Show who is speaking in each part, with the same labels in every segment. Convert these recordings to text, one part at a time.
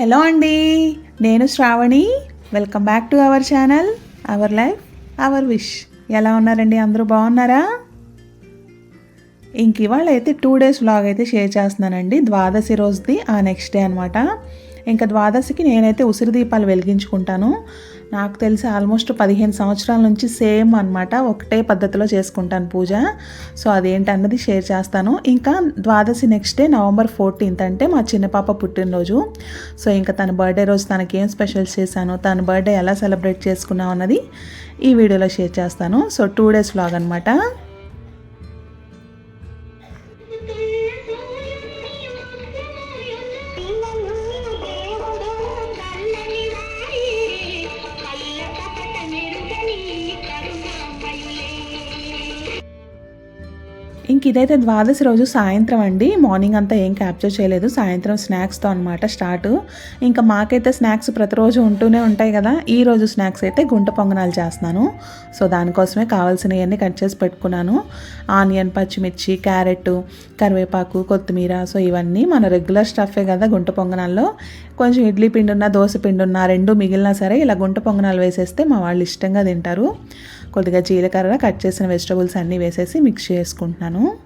Speaker 1: Hello అండి నేను Sravani. Welcome back to our channel our life our wish ఎలా ఉన్నారండి? అందరూ బాగున్నారా? ఇంక ఇవాళ అయితే టూ డేస్ వ్లాగ్ అయితే షేర్ చేస్తున్నానండి. ద్వాదశి రోజుది ఆ నెక్స్ట్ డే అనమాట ఇంకా ద్వాదశికి నేనైతే ఉసిరి దీపాలు వెలిగించుకుంటాను. నాకు తెలిసి ఆల్మోస్ట్ పదిహేను సంవత్సరాల నుంచి సేమ్ అనమాట ఒకటే పద్ధతిలో చేసుకుంటాను పూజ. సో అదేంటన్నది షేర్ చేస్తాను. ఇంకా ద్వాదశి నెక్స్ట్ డే నవంబర్ ఫోర్టీన్త్ అంటే మా చిన్న పాప పుట్టినరోజు. సో ఇంకా తన బర్త్డే రోజు తనకి ఏం స్పెషల్స్ చేశాను తన బర్త్డే ఎలా సెలబ్రేట్ చేసుకున్నాం అన్నది ఈ వీడియోలో షేర్ చేస్తాను. సో టూ డేస్ వ్లాగ్ అనమాట ఇంక ఇదైతే ద్వాదశి రోజు సాయంత్రం అండి. మార్నింగ్ అంతా ఏం క్యాప్చర్ చేయలేదు. సాయంత్రం స్నాక్స్తో అనమాట స్టార్ట్. ఇంకా మాకైతే స్నాక్స్ ప్రతిరోజు ఉంటూనే ఉంటాయి కదా. ఈ రోజు స్నాక్స్ అయితే గుంట పొంగనాలు చేస్తున్నాను. సో దానికోసమే కావాల్సినవన్నీ కట్ చేసి పెట్టుకున్నాను. ఆనియన్ పచ్చిమిర్చి క్యారెట్ కరివేపాకు కొత్తిమీర. సో ఇవన్నీ మన రెగ్యులర్ స్టఫే కదా గుంట పొంగనాల్లో. కొంచెం ఇడ్లీ పిండి ఉన్న దోశ పిండి ఉన్న రెండు మిగిలినా సరే ఇలా గుంట పొంగనాలు వేసేస్తే మా వాళ్ళు ఇష్టంగా తింటారు. కొద్దిగా జీలకర్ర కట్ చేసిన వెజిటబుల్స్ అన్నీ వేసేసి మిక్స్ చేసుకుంటున్నాను.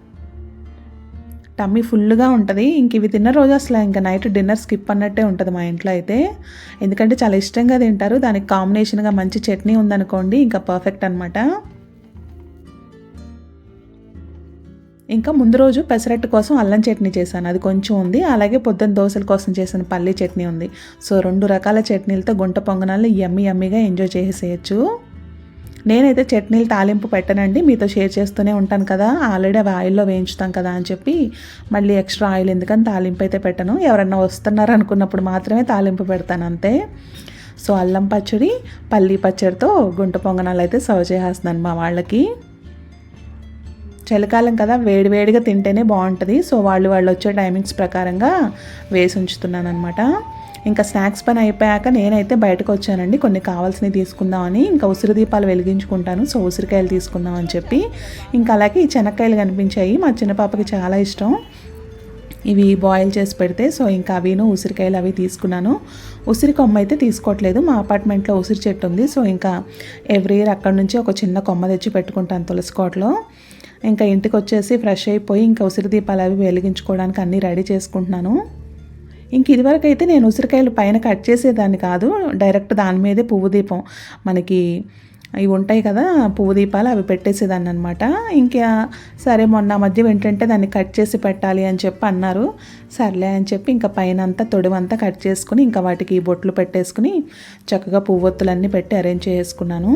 Speaker 1: టమ్మీ ఫుల్గా ఉంటుంది. ఇంక ఇవి తిన్న రోజు అసలు ఇంకా నైట్ డిన్నర్ స్కిప్ అన్నట్టే ఉంటుంది మా ఇంట్లో అయితే. ఎందుకంటే చాలా ఇష్టంగా తింటారు. దానికి కాంబినేషన్గా మంచి చట్నీ ఉందనుకోండి ఇంకా పర్ఫెక్ట్ అనమాట ఇంకా ముందు రోజు పెసరట్టు కోసం అల్లం చట్నీ చేశాను. అది కొంచెం ఉంది. అలాగే పొద్దున్న దోశల కోసం చేసిన పల్లీ చట్నీ ఉంది. సో రెండు రకాల చట్నీలతో గుంట పొంగనాలు ఎమ్మి ఎమ్మిగా ఎంజాయ్ చేసేయచ్చు. నేనైతే చట్నీలు తాలింపు పెట్టనండి మీతో షేర్ చేస్తూనే ఉంటాను కదా. ఆల్రెడీ అవి ఆయిల్లో వేయించుతాం కదా అని చెప్పి మళ్ళీ ఎక్స్ట్రా ఆయిల్ ఎందుకని తాలింపు అయితే పెట్టను. ఎవరన్నా వస్తున్నారు అనుకున్నప్పుడు మాత్రమే తాలింపు పెడతాను అంతే. సో అల్లం పచ్చడి పల్లీ పచ్చడితో గుంట పొంగనాలు అయితే సర్వ్ చేసేస్తున్నాను మా వాళ్ళకి. చలికాలం కదా వేడివేడిగా తింటేనే బాగుంటుంది. సో వాళ్ళు వాళ్ళు వచ్చే టైమింగ్స్ ప్రకారంగా వేసి ఉంచుతున్నాను అనమాట ఇంకా స్నాక్స్ పని అయిపోయాక నేనైతే బయటకు వచ్చానండి. కొన్ని కావాల్సినవి తీసుకుందామని ఇంకా ఉసిరి దీపాలు వెలిగించుకుంటాను. సో ఉసిరికాయలు తీసుకుందాం అని చెప్పి. ఇంకా అలాగే ఈ చెనక్కాయలు కనిపించాయి. మా చిన్న పాపకి చాలా ఇష్టం. ఇవి బాయిల్ చేసి పెడితే సో ఇంకా అవిను ఉసిరికాయలు అవి తీసుకున్నాను. ఉసిరి కొమ్మ అయితే తీసుకోవట్లేదు. మా అపార్ట్మెంట్లో ఉసిరి చెట్టు ఉంది. సో ఇంకా ఎవ్రీ ఇయర్ అక్కడ నుంచి ఒక చిన్న కొమ్మ తెచ్చి పెట్టుకుంటాను తులసి కోటలో. ఇంకా ఇంటికి వచ్చేసి ఫ్రెష్ అయిపోయి ఇంకా ఉసిరి దీపాలు అవి వెలిగించుకోవడానికి అన్నీ రెడీ చేసుకుంటున్నాను. ఇంక ఇదివరకు అయితే నేను ఉసిరికాయలు పైన కట్ చేసేదాన్ని కాదు. డైరెక్ట్ దాని మీదే పువ్వు దీపం. మనకి ఇవి ఉంటాయి కదా పువ్వు దీపాలు అవి పెట్టేసేదాన్ని అనమాట ఇంకా సరే మొన్న మధ్య ఏంటంటే దాన్ని కట్ చేసి పెట్టాలి అని చెప్పి అన్నారు. సర్లే అని చెప్పి ఇంకా పైన అంతా తొడివంతా కట్ చేసుకుని ఇంకా వాటికి బొట్లు పెట్టేసుకుని చక్కగా పువ్వొత్తులన్నీ పెట్టి అరేంజ్ చేసుకున్నాను.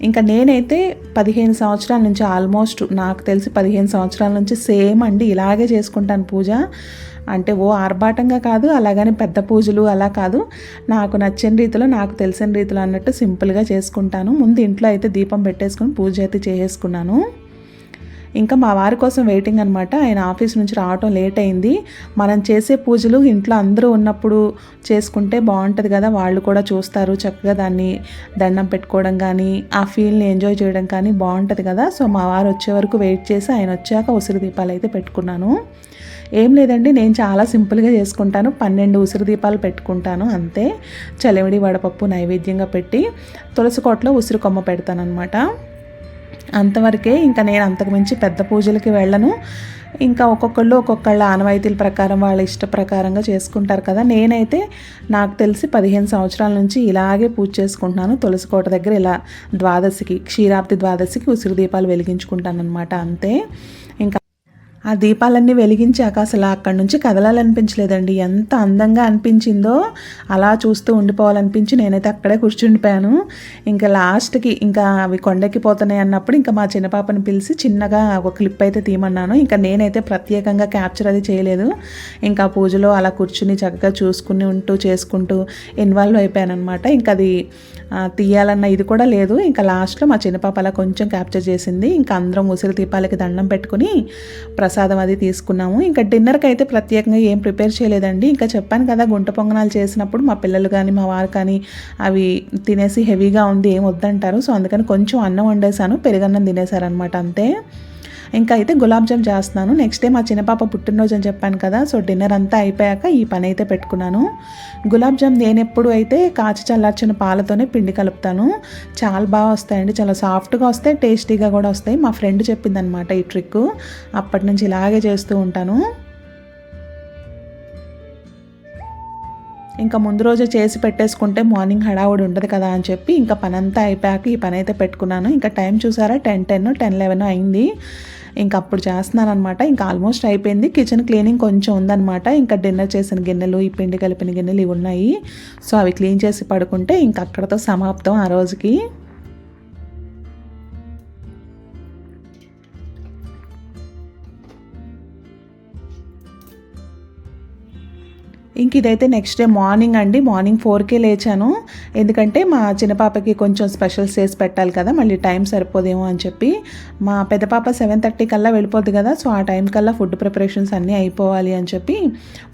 Speaker 1: ఇంకా నేనైతే పదిహేను సంవత్సరాల నుంచి ఆల్మోస్ట్ నాకు తెలిసి పదిహేను సంవత్సరాల నుంచి సేమ్ అండి ఇలాగే చేసుకుంటాను పూజ. అంటే ఓ ఆర్భాటంగా కాదు అలాగని పెద్ద పూజలు అలా కాదు. నాకు నచ్చిన రీతిలో నాకు తెలిసిన రీతిలో అన్నట్టు సింపుల్గా చేసుకుంటాను. ముందు ఇంట్లో అయితే దీపం పెట్టేసుకుని పూజ అయితే చేసుకున్నాను ఇంకా మా వారి కోసం వెయిటింగ్ అనమాట ఆయన ఆఫీస్ నుంచి రావటం లేట్ అయింది. మనం చేసే పూజలు ఇంట్లో అందరూ ఉన్నప్పుడు చేసుకుంటే బాగుంటుంది కదా. వాళ్ళు కూడా చూస్తారు చక్కగా దాన్ని దండం పెట్టుకోవడం కానీ ఆ ఫీల్ని ఎంజాయ్ చేయడం కానీ బాగుంటుంది కదా. సో మా వారు వచ్చే వరకు వెయిట్ చేసి ఆయన వచ్చాక ఉసిరి దీపాలు అయితే పెట్టుకున్నాను. ఏం లేదండి నేను చాలా సింపుల్గా చేసుకుంటాను. పన్నెండు ఉసిరి దీపాలు పెట్టుకుంటాను అంతే. చలివిడి వడపప్పు నైవేద్యంగా పెట్టి తులసి కోటలో ఉసిరి కొమ్మ పెడతాను అనమాట అంతవరకే ఇంకా నేను అంతకుమించి పెద్ద పూజలకి వెళ్ళను. ఇంకా ఒక్కొక్కళ్ళు ఒక్కొక్కళ్ళ ఆనవాయితీల ప్రకారం వాళ్ళ ఇష్ట ప్రకారంగా చేసుకుంటారు కదా. నేనైతే నాకు తెలిసి పదిహేను సంవత్సరాల నుంచి ఇలాగే పూజ చేసుకుంటున్నాను. తులసికోట దగ్గర ఇలా ద్వాదశికి క్షీరాబ్ది ద్వాదశికి ఉసిరి దీపాలు వెలిగించుకుంటాను అనమాట అంతే. ఇంకా ఆ దీపాలన్నీ వెలిగించాక అసలు అక్కడి నుంచి కదలాలనిపించలేదండి. ఎంత అందంగా అనిపించిందో అలా చూస్తూ ఉండిపోవాలనిపించి నేనైతే అక్కడే కూర్చుండిపోయాను. ఇంకా లాస్ట్కి ఇంకా అవి కొండెక్కిపోతున్నాయి అన్నప్పుడు ఇంకా మా చిన్న పాపని పిలిచి చిన్నగా ఒక క్లిప్ అయితే తీయమన్నాను. ఇంకా నేనైతే ప్రత్యేకంగా క్యాప్చర్ అది చేయలేదు. ఇంకా పూజలో అలా కూర్చుని చక్కగా చూసుకుని ఉంటూ చేసుకుంటూ ఇన్వాల్వ్ అయిపోయాను అనమాట ఇంకా అది తీయాలన్న ఇది కూడా లేదు. ఇంకా లాస్ట్లో మా చిన్న పాప అలా కొంచెం క్యాప్చర్ చేసింది. ఇంకా అందరం ఉసిరి దీపాలకి దండం పెట్టుకుని ప్రసాదం అది తీసుకున్నాము. ఇంకా డిన్నర్కి అయితే ప్రత్యేకంగా ఏం ప్రిపేర్ చేయలేదండి. ఇంకా చెప్పాను కదా గుంట పొంగనాలు చేసినప్పుడు మా పిల్లలు కానీ మా వారు కానీ అవి తినేసి హెవీగా ఉంది ఏం వద్దంటారు. సో అందుకని కొంచెం అన్నం వండేసాను పెరుగన్నం తినేసారనమాట అంతే. ఇంకా అయితే గులాబ్ జామ్ చేస్తున్నాను. నెక్స్ట్ డే మా చిన్నపాప పుట్టినరోజు అని చెప్పాను కదా సో డిన్నర్ అంతా అయిపోయాక ఈ పని అయితే పెట్టుకున్నాను. గులాబ్ జామ్ నేను ఎప్పుడు అయితే కాచి చల్లార్చిన పాలతోనే పిండి కలుపుతాను. చాలా బాగా వస్తాయండి చాలా సాఫ్ట్గా వస్తాయి టేస్టీగా కూడా వస్తాయి. మా ఫ్రెండ్ చెప్పిందనమాట ఈ ట్రిక్ అప్పటి నుంచి ఇలాగే చేస్తూ ఉంటాను. ఇంకా ముందు రోజు చేసి పెట్టేసుకుంటే మార్నింగ్ హడావుడి ఉండదు కదా అని చెప్పి ఇంకా పని అంతా అయిపోయాక ఈ పని అయితే పెట్టుకున్నాను. ఇంకా టైం చూసారా? టెన్ టెన్ టెన్ లెవెన్ అయింది. ఇంకా అప్పుడు చేస్తున్నాను అనమాట ఇంకా ఆల్మోస్ట్ అయిపోయింది. కిచెన్ క్లీనింగ్ కొంచెం ఉందనమాట ఇంకా డిన్నర్ చేసిన గిన్నెలు ఈ పిండి కలిపిన గిన్నెలు ఇవి ఉన్నాయి. సో అవి క్లీన్ చేసి పడుకుంటే ఇంకా అక్కడతో సమాప్తం ఆ రోజుకి. ఇంక ఇదైతే నెక్స్ట్ డే మార్నింగ్ అండి. మార్నింగ్ ఫోర్కే లేచాను. ఎందుకంటే మా చిన్న పాపకి కొంచెం స్పెషల్స్ చేసి పెట్టాలి కదా. మళ్ళీ టైం సరిపోదేమో అని చెప్పి మా పెద్ద పాప సెవెన్ థర్టీ కల్లా వెళ్ళిపోద్ది కదా. సో ఆ టైం కల్లా ఫుడ్ ప్రిపరేషన్స్ అన్నీ అయిపోవాలి అని చెప్పి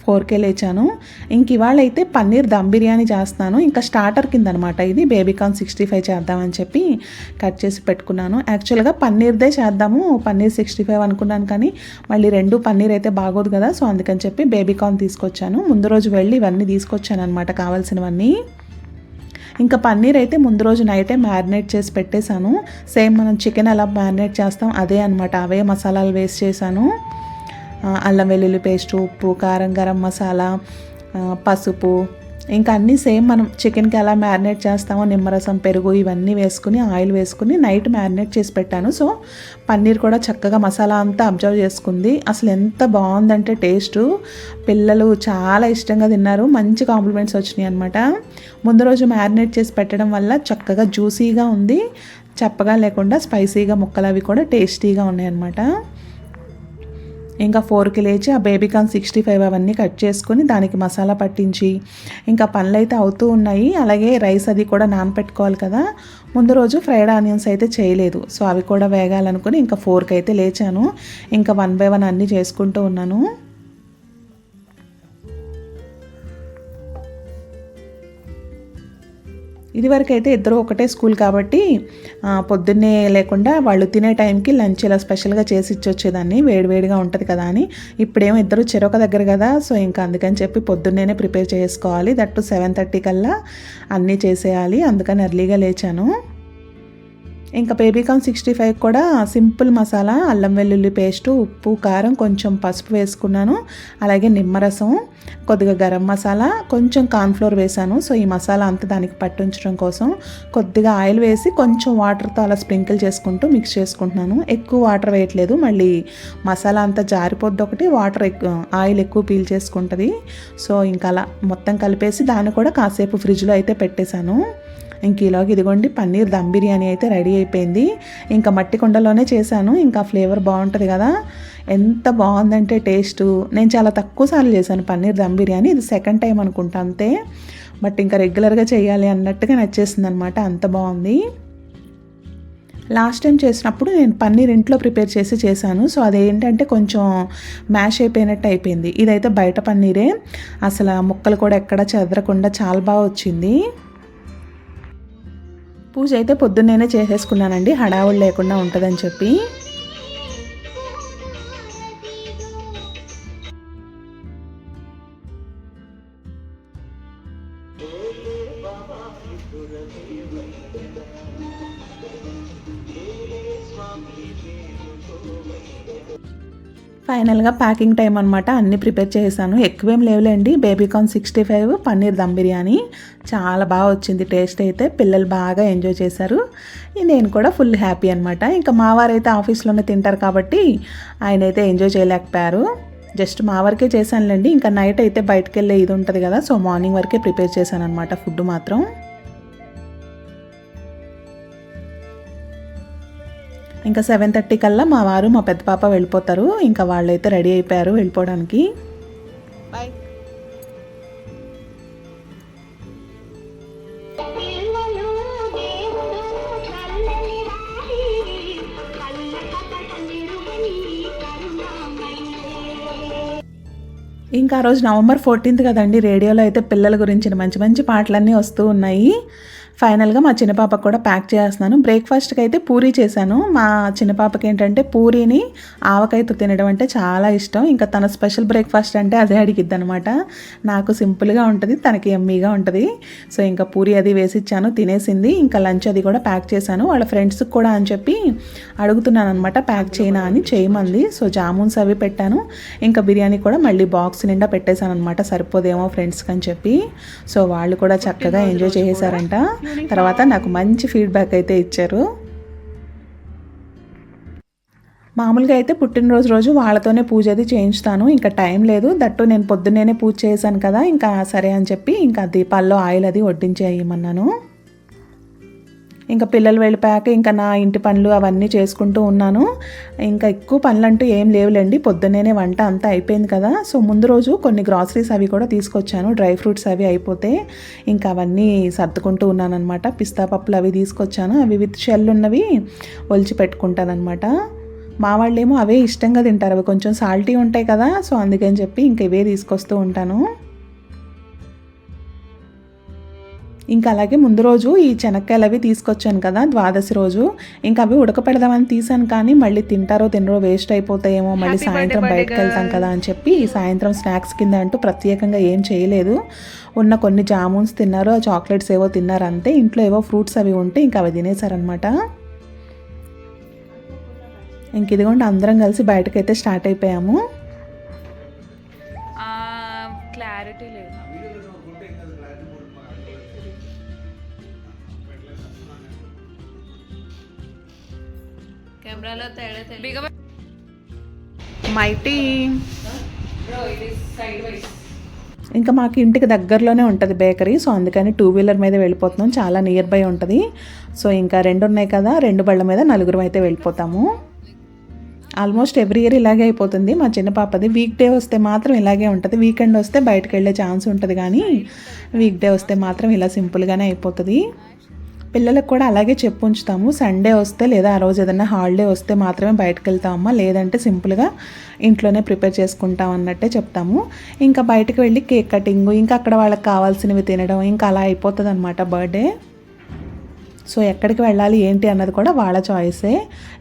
Speaker 1: ఫోర్కే లేచాను. ఇంక ఇవాళ అయితే పన్నీర్ దమ్ బిర్యానీ చేస్తున్నాను. ఇంకా స్టార్టర్ కింద అనమాట ఇది బేబీకాన్ సిక్స్టీ ఫైవ్ చేద్దామని చెప్పి కట్ చేసి పెట్టుకున్నాను. యాక్చువల్గా పన్నీర్దే చేద్దాము. పన్నీర్ సిక్స్టీ ఫైవ్ అనుకున్నాను కానీ మళ్ళీ రెండు పన్నీర్ అయితే బాగోదు కదా సో అందుకని చెప్పి బేబీకాన్ తీసుకొచ్చాను. ముందు రోజు వెళ్ళి ఇవన్నీ తీసుకొచ్చాను అనమాట కావాల్సినవన్నీ. ఇంకా పన్నీర్ అయితే ముందు రోజు నైటే మ్యారినేట్ చేసి పెట్టేశాను. సేమ్ మనం చికెన్ ఎలా మ్యారినేట్ చేస్తాం అదే అనమాట అవే మసాలాలు వేస్ట్ చేశాను. అల్లం వెల్లుల్లి పేస్టు ఉప్పు కారం గరం మసాలా పసుపు ఇంకా అన్నీ సేమ్ మనం చికెన్కి ఎలా మ్యారినేట్ చేస్తామో నిమ్మరసం పెరుగు ఇవన్నీ వేసుకుని ఆయిల్ వేసుకుని నైట్ మ్యారినేట్ చేసి పెట్టాను. సో పన్నీర్ కూడా చక్కగా మసాలా అంతా అబ్జర్వ్ చేసుకుంది. అసలు ఎంత బాగుందంటే టేస్ట్. పిల్లలు చాలా ఇష్టంగా తిన్నారు. మంచి కాంప్లిమెంట్స్ వచ్చినాయి అనమాట ముందు రోజు మ్యారినేట్ చేసి పెట్టడం వల్ల చక్కగా జ్యూసీగా ఉంది. చప్పగా లేకుండా స్పైసీగా ముక్కలు అవి కూడా టేస్టీగా ఉన్నాయన్నమాట ఇంకా ఫోర్కి లేచి ఆ బేబీకాన్ సిక్స్టీ ఫైవ్ అవన్నీ కట్ చేసుకొని దానికి మసాలా పట్టించి ఇంకా పనులు అయితే అవుతూ ఉన్నాయి. అలాగే రైస్ అది కూడా నానపెట్టుకోవాలి కదా. ముందు రోజు ఫ్రైడ్ ఆనియన్స్ అయితే చేయలేదు. సో అవి కూడా వేగాలనుకుని ఇంకా ఫోర్కి అయితే లేచాను. ఇంకా వన్ బై వన్ అన్నీ చేసుకుంటూ ఉన్నాను. ఇదివరకు అయితే ఇద్దరు ఒకటే స్కూల్ కాబట్టి పొద్దున్నే లేకుండా వాళ్ళు తినే టైంకి లంచ్ ఇలా స్పెషల్గా చేసి ఇచ్చొచ్చేదాన్ని వేడివేడిగా ఉంటుంది కదా అని. ఇప్పుడేమో ఇద్దరు చెరొక దగ్గర కదా సో ఇంకా అందుకని చెప్పి పొద్దున్నేనే ప్రిపేర్ చేసుకోవాలి. దట్టు సెవెన్ థర్టీ కల్లా అన్నీ చేసేయాలి. అందుకని ఎర్లీగా లేచాను. ఇంకా బేబీకాన్ సిక్స్టీ ఫైవ్ కూడా సింపుల్ మసాలా అల్లం వెల్లుల్లి పేస్టు ఉప్పు కారం కొంచెం పసుపు వేసుకున్నాను. అలాగే నిమ్మరసం కొద్దిగా గరం మసాలా కొంచెం కార్న్ఫ్లోర్ వేసాను. సో ఈ మసాలా అంతా దానికి పట్టించడం కోసం కొద్దిగా ఆయిల్ వేసి కొంచెం వాటర్తో అలా స్ప్రింకిల్ చేసుకుంటూ మిక్స్ చేసుకుంటున్నాను. ఎక్కువ వాటర్ వేయట్లేదు. మళ్ళీ మసాలా అంతా జారిపోద్ది ఒకటి వాటర్ ఎక్కువ ఆయిల్ ఎక్కువ పీల్ చేసుకుంటుంది. సో ఇంకా అలా మొత్తం కలిపేసి దాన్ని కూడా కాసేపు ఫ్రిడ్జ్లో అయితే పెట్టేశాను. ఇంక ఇలాగ ఇదిగోండి పన్నీర్ దమ్ బిర్యానీ అయితే రెడీ అయిపోయింది. ఇంకా మట్టి కుండలోనే చేశాను. ఇంకా ఫ్లేవర్ బాగుంటుంది కదా. ఎంత బాగుందంటే టేస్ట్. నేను చాలా తక్కువ సార్లు చేశాను పన్నీర్ దమ్ బిర్యానీ. ఇది సెకండ్ టైం అనుకుంటా అంతే. బట్ ఇంకా రెగ్యులర్గా చేయాలి అన్నట్టుగా నచ్చేసింది అనమాట అంత బాగుంది. లాస్ట్ టైం చేసినప్పుడు నేను పన్నీర్ ఇంట్లో ప్రిపేర్ చేసి చేశాను. సో అదేంటంటే కొంచెం మ్యాష్ అయిపోయినట్టు అయిపోయింది. ఇదైతే బయట పన్నీరే. అసలు ముక్కలు కూడా ఎక్కడ చెదరకుండా చాలా బాగా వచ్చింది. పూజ అయితే పొద్దున్నేనే చేసేసుకున్నానండి. హడావుడు లేకుండా ఉంటుందని చెప్పి. ఫైనల్గా ప్యాకింగ్ టైం అనమాట అన్నీ ప్రిపేర్ చేశాను ఎక్కువేం లేవులేండి. Baby corn sixty five paneer dum biryani. చాలా బాగా వచ్చింది టేస్ట్ అయితే. పిల్లలు బాగా ఎంజాయ్ చేశారు. నేను కూడా ఫుల్ హ్యాపీ అనమాట ఇంకా మా వారైతే ఆఫీస్లోనే తింటారు కాబట్టి ఆయన అయితే ఎంజాయ్ చేయలేకపోయారు. జస్ట్ మా వరకే చేశానులేండి. ఇంకా నైట్ అయితే బయటకు వెళ్ళే ఇది ఉంటుంది కదా సో మార్నింగ్ వరకే ప్రిపేర్ చేశాను అనమాట ఫుడ్ మాత్రం. ఇంకా సెవెన్ థర్టీ కల్లా మా వారు మా పెద్ద పాప వెళ్ళిపోతారు. ఇంకా వాళ్ళైతే రెడీ అయిపోయారు వెళ్ళిపోవడానికి. ఇంకా ఆ రోజు నవంబర్ ఫోర్టీన్త్ కదండి రేడియోలో అయితే పిల్లల గురించిన మంచి మంచి పాటలన్నీ వస్తూ ఉన్నాయి. ఫైనల్గా మా చిన్న పాపకు కూడా ప్యాక్ చేస్తున్నాను. బ్రేక్ఫాస్ట్కి అయితే పూరీ చేశాను. మా చిన్న పాపకి ఏంటంటే పూరీని ఆవకాయతో తినడం అంటే చాలా ఇష్టం. ఇంకా తన స్పెషల్ బ్రేక్ఫాస్ట్ అంటే అదే అడిగిద్ది అనమాట నాకు సింపుల్గా ఉంటుంది తనకి ఎమ్మీగా ఉంటుంది. సో ఇంకా పూరీ అది వేసి ఇచ్చాను తినేసింది. ఇంకా లంచ్ అది కూడా ప్యాక్ చేశాను. వాళ్ళ ఫ్రెండ్స్కి కూడా అని చెప్పి అడుగుతున్నాను అనమాట ప్యాక్ చేయనా అని చేయమంది. సో జామున్స్ అవి పెట్టాను. ఇంకా బిర్యానీ కూడా మళ్ళీ బాక్స్ నిండా పెట్టేశాను అనమాట సరిపోదేమో ఫ్రెండ్స్కి అని చెప్పి. సో వాళ్ళు కూడా చక్కగా ఎంజాయ్ చేసేసారంట తర్వాత నాకు మంచి ఫీడ్బ్యాక్ అయితే ఇచ్చారు. మామూలుగా అయితే పుట్టినరోజు రోజు వాళ్ళతోనే పూజ అది చేయించుతాను. ఇంకా టైం లేదు. దట్టు నేను పొద్దున్నేనే పూజ చేశాను కదా ఇంకా సరే అని చెప్పి ఇంకా దీపాల్లో ఆయిల్ అది వడ్డించేయమన్నాను. ఇంకా పిల్లలు వెళ్ళిపోయాక ఇంకా నా ఇంటి పనులు అవన్నీ చేసుకుంటూ ఉన్నాను. ఇంకా ఎక్కువ పనులు అంటూ ఏం లేవులేండి పొద్దున్నేనే వంట అంతా అయిపోయింది కదా. సో ముందు రోజు కొన్ని గ్రాసరీస్ అవి కూడా తీసుకొచ్చాను డ్రై ఫ్రూట్స్ అవి అయిపోతే ఇంకా అవన్నీ సర్దుకుంటూ ఉన్నాను అనమాట పిస్తా పప్పులు అవి తీసుకొచ్చాను అవి విత్ షెల్ ఉన్నవి ఒలిచి పెట్టుకుంటాను అనమాట మా వాళ్ళేమో అవే ఇష్టంగా తింటారు అవి కొంచెం సాల్టీ ఉంటాయి కదా. సో అందుకని చెప్పి ఇంక ఇవే తీసుకొస్తూ ఉంటాను. ఇంకా అలాగే ముందు రోజు ఈ చెనక్కాయలు అవి తీసుకొచ్చాను కదా ద్వాదశి రోజు. ఇంకా అవి ఉడకపెడదామని తీసాను కానీ మళ్ళీ తింటారో తినరో వేస్ట్ అయిపోతాయేమో మళ్ళీ సాయంత్రం బయటకు వెళ్తాం కదా అని చెప్పి సాయంత్రం స్నాక్స్ కింద అంటూ ప్రత్యేకంగా ఏం చేయలేదు. ఉన్న కొన్ని జామున్స్ తిన్నారు చాక్లెట్స్ ఏవో తిన్నారు అంతే. ఇంట్లో ఏవో ఫ్రూట్స్ అవి ఉంటే ఇంకా అవి తినేసారనమాట ఇంక ఇదిగోండి అందరం కలిసి బయటకైతే స్టార్ట్ అయిపోయాము.
Speaker 2: క్లారిటీ లేదు. కెమెరాలో తేడా తెలియదు సైడ్ వైస్
Speaker 1: ఇంకా మాకు ఇంటికి దగ్గరలోనే ఉంటుంది బేకరీ సో అందుకని టూ వీలర్ మీద వెళ్ళిపోతున్నాం. చాలా నియర్ బై ఉంటుంది. సో ఇంకా రెండు ఉన్నాయి కదా రెండు బళ్ళ మీద నలుగురు అయితే వెళ్ళిపోతాము. ఆల్మోస్ట్ ఎవ్రీ ఇయర్ ఇలాగే అయిపోతుంది. మా చిన్న పాపది వీక్ డే వస్తే మాత్రం ఇలాగే ఉంటుంది. వీకెండ్ వస్తే బయటకు వెళ్ళే ఛాన్స్ ఉంటుంది కానీ వీక్ డే వస్తే మాత్రం ఇలా సింపుల్గానే అయిపోతుంది. పిల్లలకు కూడా అలాగే చెప్పు ఉంచుతాము సండే వస్తే లేదా ఆ రోజు ఏదైనా హాలిడే వస్తే మాత్రమే బయటకు వెళ్తామమ్మా లేదంటే సింపుల్గా ఇంట్లోనే ప్రిపేర్ చేసుకుంటాం అన్నట్టే చెప్తాము. ఇంకా బయటకు వెళ్ళి కేక్ కటింగ్ ఇంకా అక్కడ వాళ్ళకి కావాల్సినవి తినడం ఇంకా అలా అయిపోతుంది అనమాట బర్త్డే. సో ఎక్కడికి వెళ్ళాలి ఏంటి అన్నది కూడా వాళ్ళ చాయిసే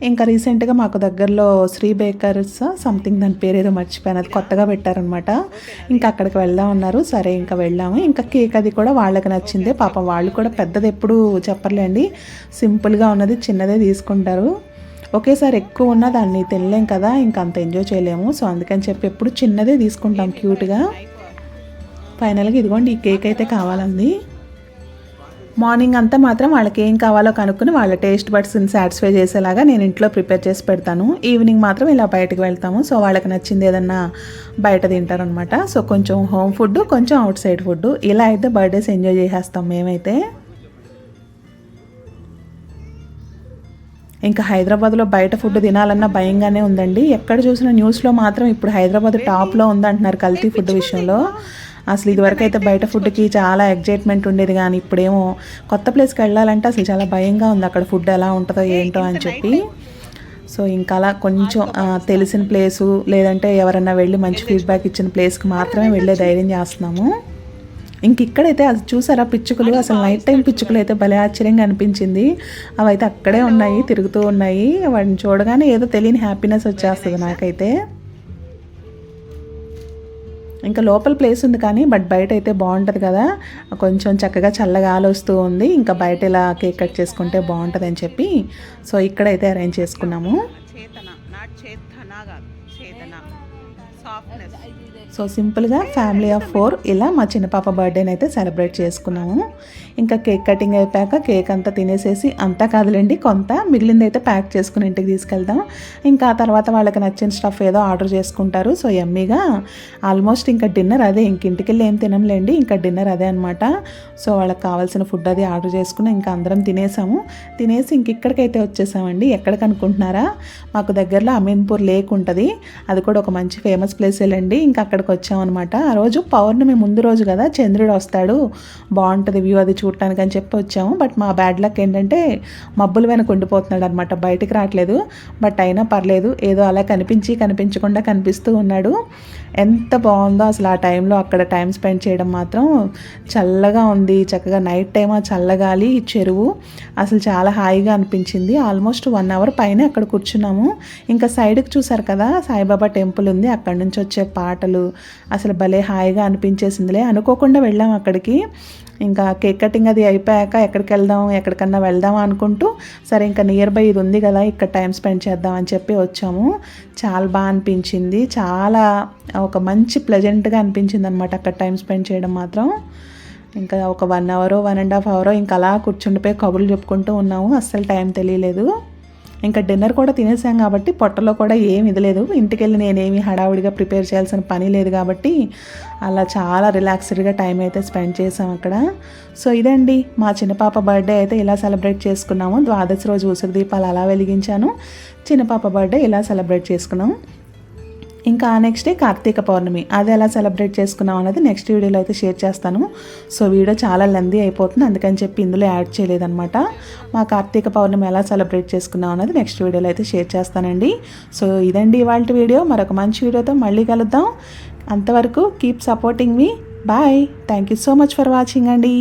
Speaker 1: ఇంకా రీసెంట్గా మాకు దగ్గరలో శ్రీ బేకర్స్ సంథింగ్ దాని పేరు ఏదో మర్చిపోయాను అది కొత్తగా పెట్టారనమాట ఇంకా అక్కడికి వెళ్దాం అన్నారు సరే ఇంకా వెళ్ళాము. ఇంకా కేక్ అది కూడా వాళ్ళకి నచ్చిందే పాపం వాళ్ళు కూడా పెద్దది ఎప్పుడు చెప్పర్లేండి. సింపుల్గా ఉన్నది చిన్నదే తీసుకుంటారు. ఒకేసారి ఎక్కువ ఉన్న దాన్ని తినలేం కదా ఇంకా అంత ఎంజాయ్ చేయలేము. సో అందుకని చెప్పి ఎప్పుడు చిన్నదే తీసుకుంటాం క్యూట్గా ఫైనల్గా ఇదిగోండి ఈ కేక్ అయితే కావాలండి. మార్నింగ్ అంతా మాత్రం వాళ్ళకి ఏం కావాలో కనుక్కుని వాళ్ళ టేస్ట్ బడ్స్ని సాటిస్ఫై చేసేలాగా నేను ఇంట్లో ప్రిపేర్ చేసి పెడతాను. ఈవినింగ్ మాత్రం ఇలా బయటకు వెళ్తాము. సో వాళ్ళకి నచ్చింది ఏదన్నా బయట తింటారనమాట సో కొంచెం హోమ్ ఫుడ్ కొంచెం అవుట్ సైడ్ ఫుడ్ ఇలా అయితే బర్త్డేస్ ఎంజాయ్ చేసేస్తాం మేమైతే. ఇంకా హైదరాబాద్లో బయట ఫుడ్ తినాలన్న భయంగానే ఉందండి. ఎక్కడ చూసిన న్యూస్లో మాత్రం ఇప్పుడు హైదరాబాద్ టాప్లో ఉందంటున్నారు కల్తీ ఫుడ్ విషయంలో. అసలు ఇదివరకు అయితే బయట ఫుడ్కి చాలా ఎగ్జైట్మెంట్ ఉండేది కానీ ఇప్పుడేమో కొత్త ప్లేస్కి వెళ్ళాలంటే అసలు చాలా భయంగా ఉంది. అక్కడ ఫుడ్ ఎలా ఉంటుందో ఏంటో అని చెప్పి. సో ఇంకా అలా కొంచెం తెలిసిన ప్లేసు లేదంటే ఎవరన్నా వెళ్ళి మంచి ఫీడ్బ్యాక్ ఇచ్చిన ప్లేస్కి మాత్రమే వెళ్ళే ధైర్యం చేస్తున్నాము. ఇంక ఇక్కడైతే అది చూసారా పిచ్చుకలు? అసలు నైట్ టైం పిచ్చుకలు అయితే భలే ఆశ్చర్యంగా అనిపించింది. అవి అయితే అక్కడే ఉన్నాయి తిరుగుతూ ఉన్నాయి. వాటిని చూడగానే ఏదో తెలియని హ్యాపీనెస్ వచ్చేస్తుంది నాకైతే. ఇంకా లోపల ప్లేస్ ఉంది కానీ బట్ బయట అయితే బాగుంటుంది కదా. కొంచెం చక్కగా చల్లగా గాలి వస్తూ ఉంది. ఇంకా బయట ఇలా కేక్ కట్ చేసుకుంటే బాగుంటుంది అని చెప్పి సో ఇక్కడైతే అరేంజ్ చేసుకున్నాము. సో సింపుల్గా ఫ్యామిలీ ఆఫ్ ఫోర్ ఇలా మా చిన్న పాప బర్త్డేని అయితే సెలబ్రేట్ చేసుకున్నాము. ఇంకా కేక్ కటింగ్ అయిపోయాక కేక్ అంతా తినేసేసి అంతా కాదులేండి కొంత మిగిలింది అయితే ప్యాక్ చేసుకుని ఇంటికి తీసుకెళ్తాం ఇంకా ఆ తర్వాత వాళ్ళకి నచ్చిన స్టఫ్ ఏదో ఆర్డర్ చేసుకుంటారు. సో ఎమ్మీగా ఆల్మోస్ట్ ఇంకా డిన్నర్ అదే ఇంక ఇంటికి వెళ్ళి ఏం తినంలేండి ఇంకా డిన్నర్ అదే అనమాట సో వాళ్ళకి కావాల్సిన ఫుడ్ అది ఆర్డర్ చేసుకుని ఇంకా అందరం తినేసాము. తినేసి ఇంక ఇక్కడికైతే వచ్చేసామండి. ఎక్కడికి అనుకుంటున్నారా? మాకు దగ్గరలో అమీన్పూర్ లేక్ ఉంటుంది. అది కూడా ఒక మంచి ఫేమస్ ప్లేస్ వెళ్ళండి ఇంకా అక్కడికి వచ్చామన్నమాట. ఆ రోజు పౌర్ణమి ముందు రోజు కదా చంద్రుడు వస్తాడు. బాగుంటుంది వ్యూ అది చూడటానికి అని చెప్పి వచ్చాము. బట్ మా బ్యాడ్ లక్ ఏంటంటే మబ్బులు వెనక ఉండిపోతున్నాడు అనమాట బయటికి రావట్లేదు. బట్ అయినా పర్లేదు. ఏదో అలా కనిపించి కనిపించకుండా కనిపిస్తూ ఉన్నాడు. ఎంత బాగుందో అసలు ఆ టైంలో అక్కడ టైం స్పెండ్ చేయడం మాత్రం చల్లగా ఉంది. చక్కగా నైట్ టైం ఆ చల్లగాలి చెరువు అసలు చాలా హాయిగా అనిపించింది. ఆల్మోస్ట్ వన్ అవర్ పైన అక్కడ కూర్చున్నాము. ఇంకా సైడ్కి చూసారు కదా సాయిబాబా టెంపుల్ ఉంది. అక్కడ నుంచి వచ్చే పాటలు అసలు భలే హాయిగా అనిపించేసిందిలే. అనుకోకుండా వెళ్ళాం అక్కడికి. ఇంకా కేక్ కటింగ్ అది అయిపోయాక ఎక్కడికి వెళ్దాం ఎక్కడికన్నా వెళ్దాం అనుకుంటూ సరే ఇంకా నియర్ బై ఇది ఉంది కదా ఇక్కడ టైం స్పెండ్ చేద్దాం అని చెప్పి వచ్చాము. చాలా బాగా అనిపించింది. చాలా ఒక మంచి ప్లెజెంట్గా అనిపించింది అనమాట అక్కడ టైం స్పెండ్ చేయడం మాత్రం. ఇంకా ఒక వన్ అవరో వన్ అండ్ హాఫ్ అవరో ఇంకా అలా కూర్చుండిపోయి కబుర్లు చెప్పుకుంటూ ఉన్నాము. అస్సలు టైం తెలియలేదు. ఇంకా డిన్నర్ కూడా తినేసాం కాబట్టి పొట్టలో కూడా ఏమి ఇది లేదు ఇంటికి వెళ్ళి నేనేమి హడావుడిగా ప్రిపేర్ చేయాల్సిన పని లేదు కాబట్టి అలా చాలా రిలాక్స్డ్గా టైం అయితే స్పెండ్ చేసాం అక్కడ. సో ఇదండి. మా చిన్న పాప బర్త్డే అయితే ఇలా సెలబ్రేట్ చేసుకున్నాము. ద్వాదశి రోజు ఉసిరి దీపాలు అలా వెలిగించాను. చిన్న పాప బర్త్డే ఇలా సెలబ్రేట్ చేసుకున్నాం ఇంకా నెక్స్ట్ డే కార్తీక పౌర్ణమి. అది ఎలా సెలబ్రేట్ చేసుకున్నాం అనేది నెక్స్ట్ వీడియోలో అయితే షేర్ చేస్తాను. సో వీడియో చాలా లెందీ అయిపోతుంది. అందుకని చెప్పి ఇందులో యాడ్ చేయలేదన్నమాట. మా కార్తీక పౌర్ణమి ఎలా సెలబ్రేట్ చేసుకున్నాం అనేది నెక్స్ట్ వీడియోలో అయితే షేర్ చేస్తానండి. సో ఇదండి ఇవాళ వీడియో మరొక మంచి వీడియోతో మళ్ళీ కలుద్దాం. అంతవరకు keep supporting me bye thank you so much for watching అండి.